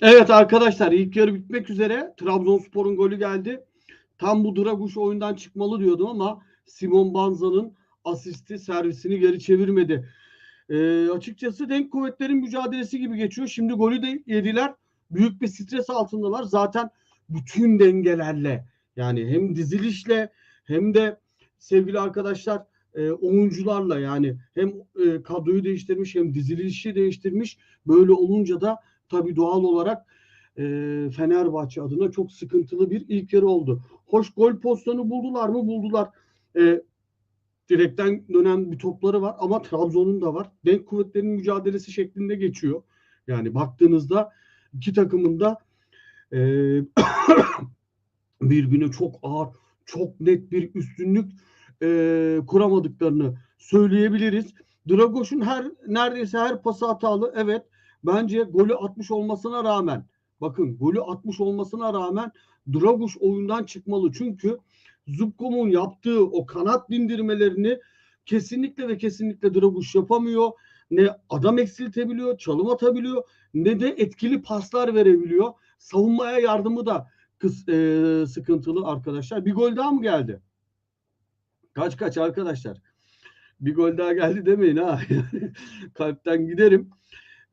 Evet arkadaşlar ilk yarı bitmek üzere. Trabzonspor'un golü geldi. Tam bu Draguş oyundan çıkmalı diyordum ama Simon Banza'nın asisti servisini geri çevirmedi. Ee, açıkçası denk kuvvetlerin mücadelesi gibi geçiyor. Şimdi golü de yediler. Büyük bir stres altındalar. Zaten bütün dengelerle yani hem dizilişle hem de sevgili arkadaşlar e, oyuncularla yani hem e, kadroyu değiştirmiş hem dizilişi değiştirmiş. Böyle olunca da tabii doğal olarak e, Fenerbahçe adına çok sıkıntılı bir ilk yarı oldu. Hoş gol pozisyonu buldular mı? Buldular. E, direkten dönen bir topları var ama Trabzon'un da var. Denk kuvvetlerin mücadelesi şeklinde geçiyor. Yani baktığınızda iki takımın da e, birbirine çok ağır, çok net bir üstünlük e, kuramadıklarını söyleyebiliriz. Dragoş'un her neredeyse her pası hatalı. Evet bence golü atmış olmasına rağmen bakın golü atmış olmasına rağmen Draguş oyundan çıkmalı. Çünkü Zubkom'un yaptığı o kanat bindirmelerini kesinlikle ve kesinlikle Draguş yapamıyor. Ne adam eksiltebiliyor, çalım atabiliyor ne de etkili paslar verebiliyor. Savunmaya yardımı da kıs, e, sıkıntılı arkadaşlar. Bir gol daha mı geldi? Kaç kaç arkadaşlar? Bir gol daha geldi demeyin ha. Kalpten giderim.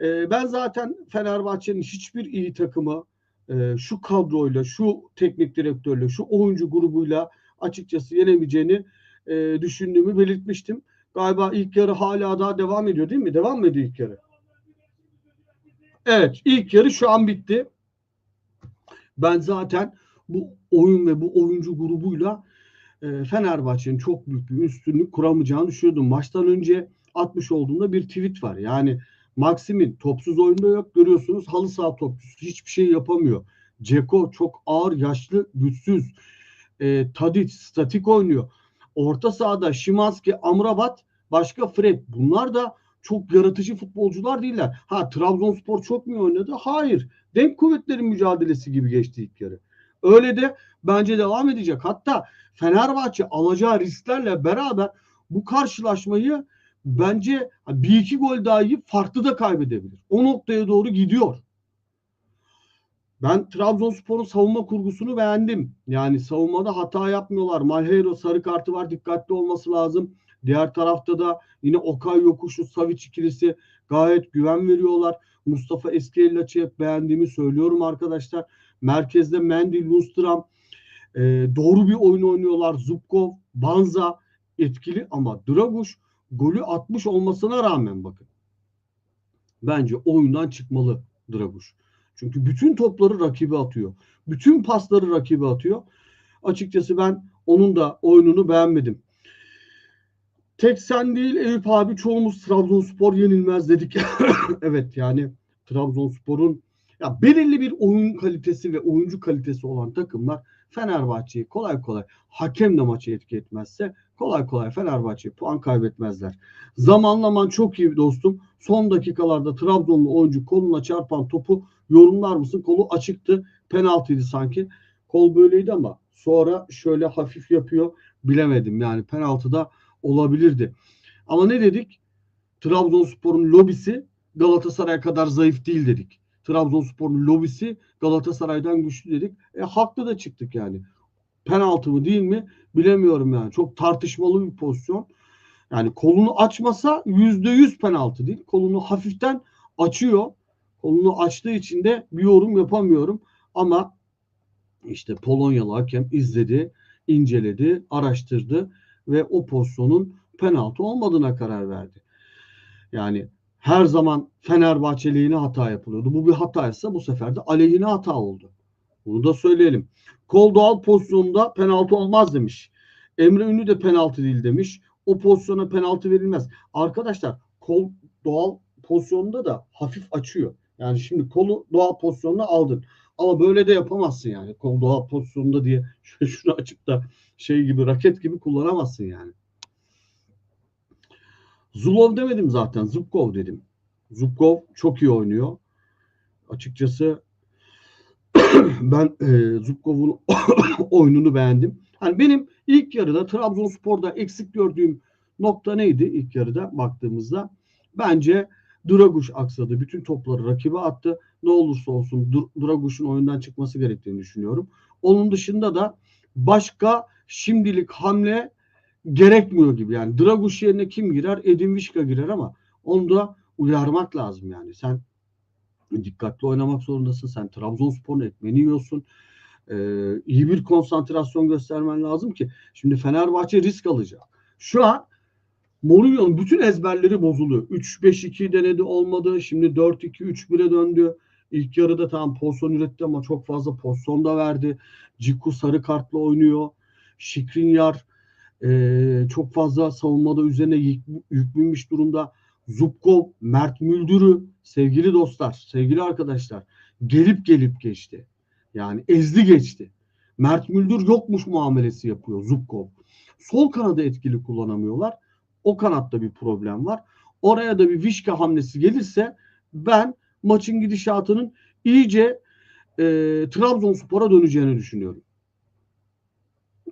E, ben zaten Fenerbahçe'nin hiçbir iyi takımı e, şu kadroyla, şu teknik direktörle, şu oyuncu grubuyla açıkçası yenemeyeceğini e, düşündüğümü belirtmiştim. Galiba ilk yarı hala daha devam ediyor değil mi? Devam mı ediyor ilk yarı? Evet ilk yarı şu an bitti. Ben zaten bu oyun ve bu oyuncu grubuyla e, Fenerbahçe'nin çok büyük bir üstünlük kuramayacağını düşünüyordum. Maçtan önce atmış olduğumda bir tweet var. Yani Maxim'in topsuz oyunda yok. Görüyorsunuz halı saha topçusu hiçbir şey yapamıyor. Ceko çok ağır, yaşlı, güçsüz. E, Tadic statik oynuyor. Orta sahada Şimanski, Amrabat, başka Fred. Bunlar da çok yaratıcı futbolcular değiller. Ha Trabzonspor çok mu oynadı? Hayır. Denk kuvvetlerin mücadelesi gibi geçti ilk yarı. Öyle de bence devam edecek. Hatta Fenerbahçe alacağı risklerle beraber bu karşılaşmayı bence bir iki gol daha yiyip farklı da kaybedebilir. O noktaya doğru gidiyor. Ben Trabzonspor'un savunma kurgusunu beğendim. Yani savunmada hata yapmıyorlar. Malheiro sarı kartı var. Dikkatli olması lazım. Diğer tarafta da yine Okay Yokuşu, Savic ikilisi gayet güven veriyorlar. Mustafa Eskiyelaç'ı hep beğendiğimi söylüyorum arkadaşlar. Merkezde Mendy, Lundstram e, doğru bir oyun oynuyorlar. Zubkov, Banza etkili ama Draguş golü atmış olmasına rağmen bakın. Bence oyundan çıkmalı Draguş. Çünkü bütün topları rakibi atıyor. Bütün pasları rakibi atıyor. Açıkçası ben onun da oyununu beğenmedim. Tek sen değil Eyüp abi çoğumuz Trabzonspor yenilmez dedik. evet yani Trabzonspor'un ya belirli bir oyun kalitesi ve oyuncu kalitesi olan takımlar Fenerbahçe'yi kolay kolay hakem de maçı etki etmezse kolay kolay Fenerbahçe puan kaybetmezler. Zamanlaman çok iyi dostum. Son dakikalarda Trabzonlu oyuncu koluna çarpan topu yorumlar mısın? Kolu açıktı. Penaltıydı sanki. Kol böyleydi ama sonra şöyle hafif yapıyor. Bilemedim yani penaltıda olabilirdi. Ama ne dedik? Trabzonspor'un lobisi Galatasaray kadar zayıf değil dedik. Trabzonspor'un lobisi Galatasaray'dan güçlü dedik. E haklı da çıktık yani. Penaltı mı değil mi bilemiyorum yani. Çok tartışmalı bir pozisyon. Yani kolunu açmasa yüzde yüz penaltı değil. Kolunu hafiften açıyor. Kolunu açtığı için de bir yorum yapamıyorum. Ama işte Polonyalı hakem izledi, inceledi, araştırdı ve o pozisyonun penaltı olmadığına karar verdi. Yani her zaman Fenerbahçe lehine hata yapılıyordu. Bu bir hataysa bu sefer de aleyhine hata oldu. Bunu da söyleyelim. Kol doğal pozisyonda penaltı olmaz demiş. Emre Ünlü de penaltı değil demiş. O pozisyona penaltı verilmez. Arkadaşlar kol doğal pozisyonda da hafif açıyor. Yani şimdi kolu doğal pozisyonuna aldın. Ama böyle de yapamazsın yani. Kol doğal pozisyonda diye şunu açıp da şey gibi raket gibi kullanamazsın yani. Zulov demedim zaten. Zubkov dedim. Zubkov çok iyi oynuyor. Açıkçası ben e, Zubkov'un oyununu beğendim. Hani benim ilk yarıda Trabzonspor'da eksik gördüğüm nokta neydi ilk yarıda baktığımızda? Bence Draguş aksadı. Bütün topları rakibe attı. Ne olursa olsun Dur- Draguş'un oyundan çıkması gerektiğini düşünüyorum. Onun dışında da başka şimdilik hamle gerekmiyor gibi. Yani Draguş yerine kim girer? Edin Vişka girer ama onu da uyarmak lazım yani. Sen dikkatli oynamak zorundasın. Sen Trabzonspor'un ekmeğini yiyorsun. Ee, iyi bir konsantrasyon göstermen lazım ki. Şimdi Fenerbahçe risk alacak. Şu an Mourinho'nun bütün ezberleri bozuluyor. 3-5-2 denedi olmadı. Şimdi 4-2-3-1'e döndü. İlk yarıda tam pozisyon üretti ama çok fazla pozisyon da verdi. Ciku sarı kartla oynuyor. Şikrinyar e, çok fazla savunmada üzerine yük, yük binmiş durumda. Zubkov, Mert Müldür'ü sevgili dostlar, sevgili arkadaşlar gelip gelip geçti. Yani ezdi geçti. Mert Müldür yokmuş muamelesi yapıyor Zubkov. Sol kanadı etkili kullanamıyorlar. O kanatta bir problem var. Oraya da bir Vişka hamlesi gelirse ben maçın gidişatının iyice e, Trabzonspor'a döneceğini düşünüyorum.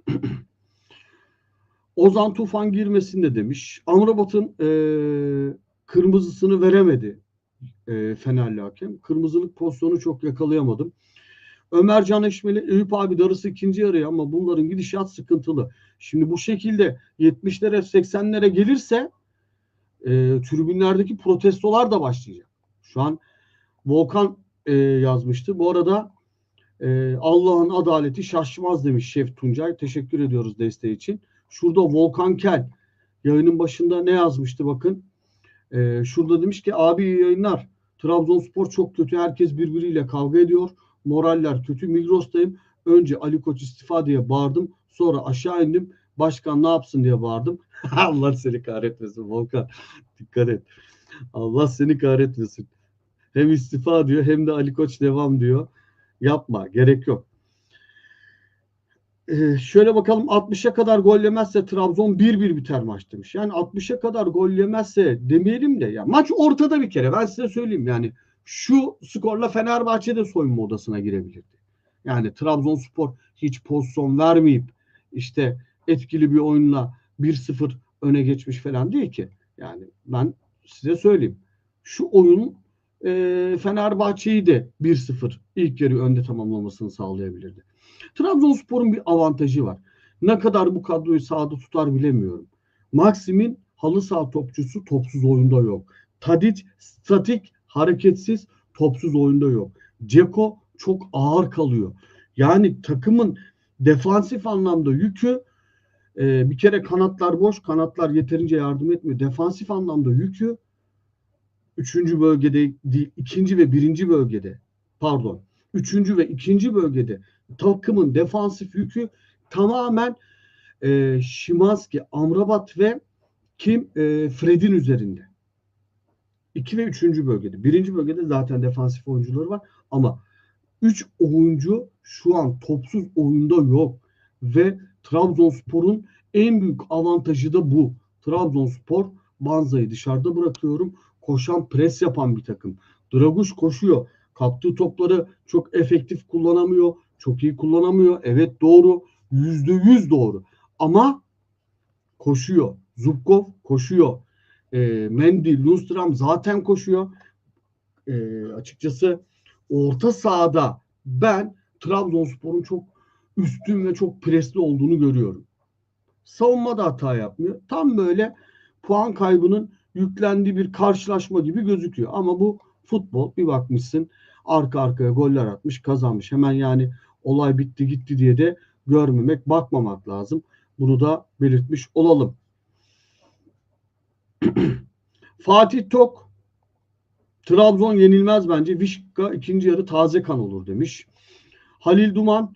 Ozan Tufan girmesin de demiş. Amrabat'ın e, kırmızısını veremedi e, Fenerli hakem. Kırmızılık pozisyonu çok yakalayamadım. Ömer Can Eşmeli, Eyüp abi darısı ikinci yarıya ama bunların gidişat sıkıntılı. Şimdi bu şekilde 70'lere 80'lere gelirse e, tribünlerdeki protestolar da başlayacak. Şu an Volkan e, yazmıştı. Bu arada e, Allah'ın adaleti şaşmaz demiş Şef Tuncay. Teşekkür ediyoruz desteği için. Şurada Volkan Kel yayının başında ne yazmıştı bakın. E, şurada demiş ki abi yayınlar. Trabzonspor çok kötü. Herkes birbiriyle kavga ediyor. Moraller kötü. Migros'tayım. Önce Ali Koç istifa diye bağırdım. Sonra aşağı indim. Başkan ne yapsın diye bağırdım. Allah seni kahretmesin Volkan. Dikkat et. Allah seni kahretmesin. Hem istifa diyor hem de Ali Koç devam diyor. Yapma. Gerek yok. Ee, şöyle bakalım 60'a kadar gol yemezse Trabzon 1-1 biter maç demiş. Yani 60'a kadar gol yemezse demeyelim de ya maç ortada bir kere ben size söyleyeyim yani şu skorla Fenerbahçe de soyunma odasına girebilirdi. Yani Trabzonspor hiç pozisyon vermeyip işte etkili bir oyunla 1-0 öne geçmiş falan değil ki. Yani ben size söyleyeyim. Şu oyun e, Fenerbahçe'yi de 1-0 ilk yarı önde tamamlamasını sağlayabilirdi. Trabzonspor'un bir avantajı var. Ne kadar bu kadroyu sahada tutar bilemiyorum. Maxim'in halı saha topçusu topsuz oyunda yok. Tadic statik, hareketsiz, topsuz oyunda yok. Ceko çok ağır kalıyor. Yani takımın defansif anlamda yükü e, bir kere kanatlar boş, kanatlar yeterince yardım etmiyor. Defansif anlamda yükü üçüncü bölgede değil, ikinci ve birinci bölgede pardon, üçüncü ve ikinci bölgede takımın defansif yükü tamamen e, Şimanski, Amrabat ve kim? E, Fred'in üzerinde. 2 ve 3. bölgede. Birinci bölgede zaten defansif oyuncuları var ama 3 oyuncu şu an topsuz oyunda yok ve Trabzonspor'un en büyük avantajı da bu. Trabzonspor Banza'yı dışarıda bırakıyorum. Koşan pres yapan bir takım. Draguş koşuyor. Kaptığı topları çok efektif kullanamıyor. Çok iyi kullanamıyor. Evet doğru. Yüzde yüz doğru. Ama koşuyor. Zubkov koşuyor. E, Mendy, Lundstram zaten koşuyor. E, açıkçası orta sahada ben Trabzonspor'un çok üstün ve çok presli olduğunu görüyorum. Savunmada hata yapmıyor. Tam böyle puan kaybının yüklendiği bir karşılaşma gibi gözüküyor. Ama bu futbol bir bakmışsın arka arkaya goller atmış kazanmış. Hemen yani olay bitti gitti diye de görmemek bakmamak lazım. Bunu da belirtmiş olalım. Fatih Tok Trabzon yenilmez bence. Vişka ikinci yarı taze kan olur demiş. Halil Duman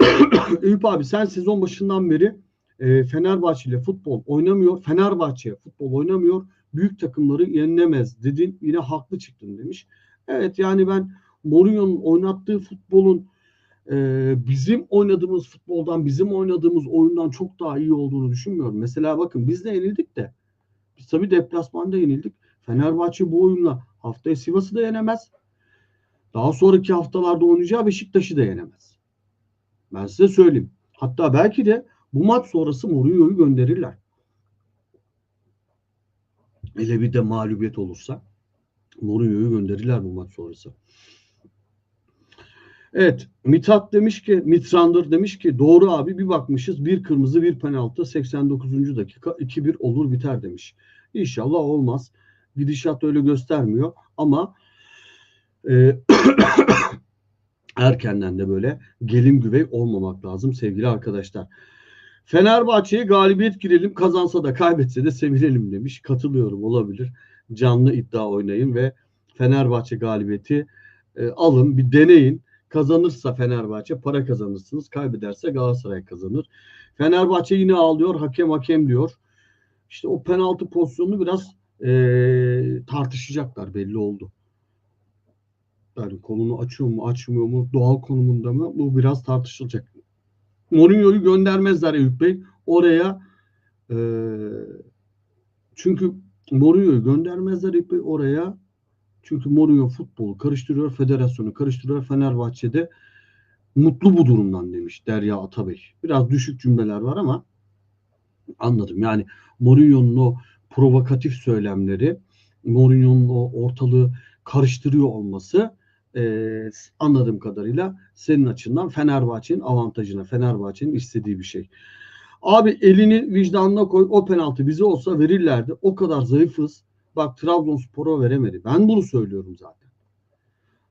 Eyüp abi sen sezon başından beri e, Fenerbahçe ile futbol oynamıyor. Fenerbahçe futbol oynamıyor. Büyük takımları yenilemez dedin. Yine haklı çıktın demiş. Evet yani ben Mourinho'nun oynattığı futbolun e, bizim oynadığımız futboldan, bizim oynadığımız oyundan çok daha iyi olduğunu düşünmüyorum. Mesela bakın biz de yenildik de. Biz tabii deplasmanda yenildik. Fenerbahçe bu oyunla haftaya Sivas'ı da yenemez. Daha sonraki haftalarda oynayacağı Beşiktaş'ı da yenemez. Ben size söyleyeyim. Hatta belki de bu maç sonrası Mourinho'yu gönderirler. Hele bir de mağlubiyet olursa. Mourinho'yu gönderirler bu maç sonrası. Evet. Mithat demiş ki Mitrandır demiş ki doğru abi bir bakmışız bir kırmızı bir penaltı 89. dakika 2-1 olur biter demiş. İnşallah olmaz. Gidişat öyle göstermiyor ama e, erkenden de böyle gelin güvey olmamak lazım sevgili arkadaşlar. Fenerbahçe'ye galibiyet girelim kazansa da kaybetse de sevinelim demiş. Katılıyorum olabilir. Canlı iddia oynayın ve Fenerbahçe galibiyeti e, alın bir deneyin. Kazanırsa Fenerbahçe para kazanırsınız. Kaybederse Galatasaray kazanır. Fenerbahçe yine ağlıyor. Hakem hakem diyor. İşte o penaltı pozisyonunu biraz e, tartışacaklar belli oldu. Yani kolunu açıyor mu açmıyor mu doğal konumunda mı bu biraz tartışılacak. Mourinho'yu göndermezler Eyüp Bey. Oraya e, çünkü Mourinho'yu göndermezler Eyüp Bey oraya çünkü Mourinho futbolu karıştırıyor, federasyonu karıştırıyor. Fenerbahçe'de mutlu bu durumdan demiş Derya Atabey. Biraz düşük cümleler var ama anladım. Yani Mourinho'nun o provokatif söylemleri, Mourinho'nun o ortalığı karıştırıyor olması e, anladığım kadarıyla senin açından Fenerbahçe'nin avantajına, Fenerbahçe'nin istediği bir şey. Abi elini vicdanına koy. O penaltı bize olsa verirlerdi. O kadar zayıfız. Bak Trabzonspor'a veremedi. Ben bunu söylüyorum zaten.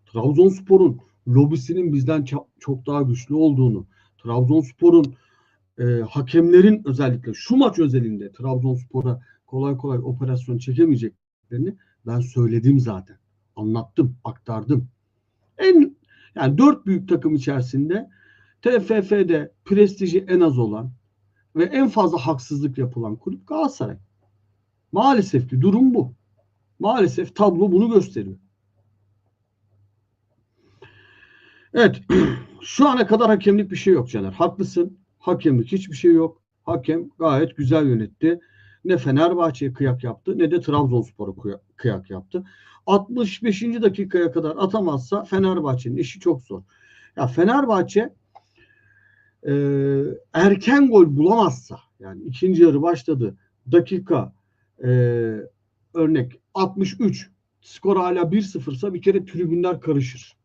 Trabzonspor'un lobisinin bizden çok daha güçlü olduğunu, Trabzonspor'un e, hakemlerin özellikle şu maç özelinde Trabzonspor'a kolay kolay operasyon çekemeyeceklerini ben söyledim zaten. Anlattım, aktardım. En yani dört büyük takım içerisinde TFF'de prestiji en az olan ve en fazla haksızlık yapılan kulüp Galatasaray. Maalesef ki durum bu. Maalesef tablo bunu gösteriyor. Evet. Şu ana kadar hakemlik bir şey yok Caner. Haklısın. Hakemlik hiçbir şey yok. Hakem gayet güzel yönetti. Ne Fenerbahçe'ye kıyak yaptı ne de Trabzonspor'a kıyak yaptı. 65. dakikaya kadar atamazsa Fenerbahçe'nin işi çok zor. Ya Fenerbahçe e, erken gol bulamazsa yani ikinci yarı başladı dakika e, örnek 63 skor hala 1-0'sa bir kere tribünler karışır.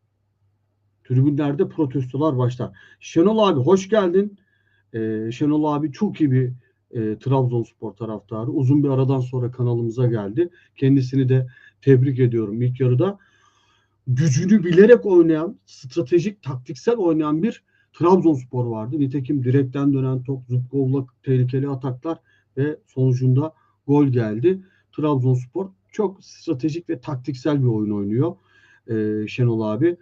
Tribünlerde protestolar başlar. Şenol abi hoş geldin. Ee, Şenol abi çok iyi bir e, Trabzonspor taraftarı. Uzun bir aradan sonra kanalımıza geldi. Kendisini de tebrik ediyorum ilk yarıda. Gücünü bilerek oynayan, stratejik, taktiksel oynayan bir Trabzonspor vardı. Nitekim direkten dönen top, Zubkov'la tehlikeli ataklar ve sonucunda gol geldi. Trabzonspor çok stratejik ve taktiksel bir oyun oynuyor. Ee, Şenol abi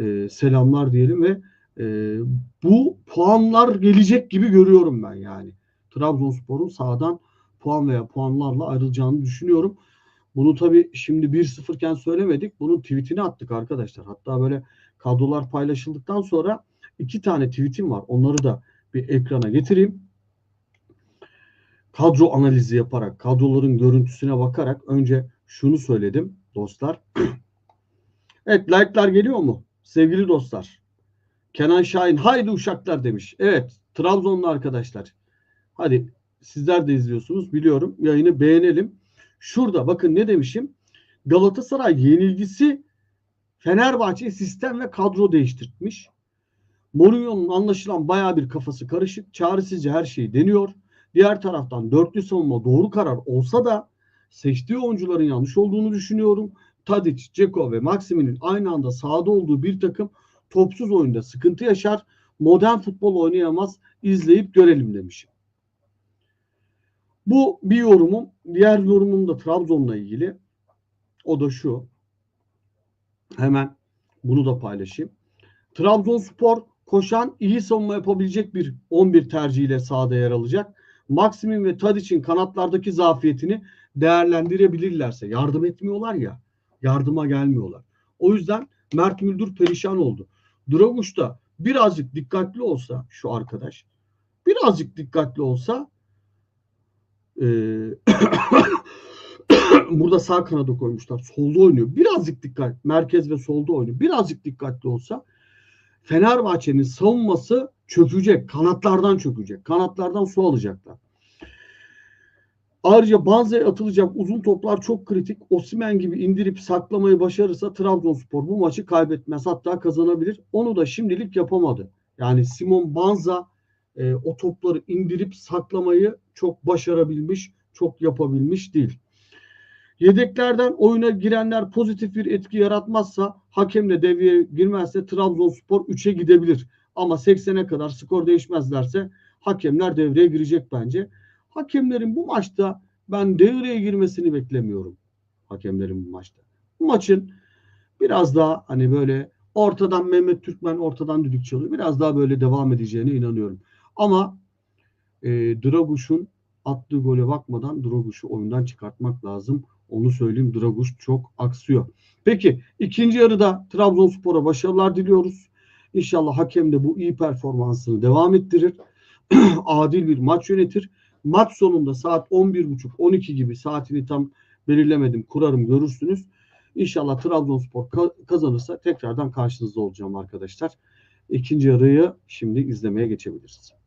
e, selamlar diyelim ve e, bu puanlar gelecek gibi görüyorum ben yani. Trabzonspor'un sağdan puan veya puanlarla ayrılacağını düşünüyorum. Bunu tabii şimdi 1-0 iken söylemedik. Bunun tweetini attık arkadaşlar. Hatta böyle kadrolar paylaşıldıktan sonra iki tane tweetim var. Onları da bir ekrana getireyim. Kadro analizi yaparak, kadroların görüntüsüne bakarak önce şunu söyledim dostlar. evet like'lar geliyor mu? Sevgili dostlar. Kenan Şahin haydi uşaklar demiş. Evet Trabzonlu arkadaşlar. Hadi sizler de izliyorsunuz biliyorum. Yayını beğenelim. Şurada bakın ne demişim. Galatasaray yenilgisi Fenerbahçe sistem ve kadro değiştirmiş. Mourinho'nun anlaşılan baya bir kafası karışık. Çaresizce her şeyi deniyor. Diğer taraftan dörtlü savunma doğru karar olsa da seçtiği oyuncuların yanlış olduğunu düşünüyorum. Tadic, Ceko ve Maximin'in aynı anda sahada olduğu bir takım topsuz oyunda sıkıntı yaşar. Modern futbol oynayamaz. İzleyip görelim demişim. Bu bir yorumum. Diğer yorumum da Trabzon'la ilgili. O da şu. Hemen bunu da paylaşayım. Trabzonspor koşan iyi savunma yapabilecek bir 11 tercihiyle sahada yer alacak. Maximin ve Tadic'in kanatlardaki zafiyetini değerlendirebilirlerse yardım etmiyorlar ya yardıma gelmiyorlar. O yüzden Mert Müldür perişan oldu. Draguş da birazcık dikkatli olsa şu arkadaş birazcık dikkatli olsa e, burada sağ kanada koymuşlar. Solda oynuyor. Birazcık dikkat. Merkez ve solda oynuyor. Birazcık dikkatli olsa Fenerbahçe'nin savunması çökecek. Kanatlardan çökecek. Kanatlardan su alacaklar. Ayrıca Banza'ya atılacak uzun toplar çok kritik. Osimen gibi indirip saklamayı başarırsa Trabzonspor bu maçı kaybetmez. Hatta kazanabilir. Onu da şimdilik yapamadı. Yani Simon Banza e, o topları indirip saklamayı çok başarabilmiş, çok yapabilmiş değil. Yedeklerden oyuna girenler pozitif bir etki yaratmazsa, hakemle devreye girmezse Trabzonspor 3'e gidebilir. Ama 80'e kadar skor değişmezlerse hakemler devreye girecek bence. Hakemlerin bu maçta ben devreye girmesini beklemiyorum. Hakemlerin bu maçta. Bu maçın biraz daha hani böyle ortadan Mehmet Türkmen ortadan düdük çalıyor. Biraz daha böyle devam edeceğine inanıyorum. Ama e, Draguş'un attığı gole bakmadan Draguş'u oyundan çıkartmak lazım. Onu söyleyeyim Draguş çok aksıyor. Peki ikinci yarıda Trabzonspor'a başarılar diliyoruz. İnşallah hakem de bu iyi performansını devam ettirir. Adil bir maç yönetir. Maç sonunda saat 11.30-12 gibi saatini tam belirlemedim kurarım görürsünüz. İnşallah Trabzonspor kazanırsa tekrardan karşınızda olacağım arkadaşlar. İkinci yarıyı şimdi izlemeye geçebiliriz.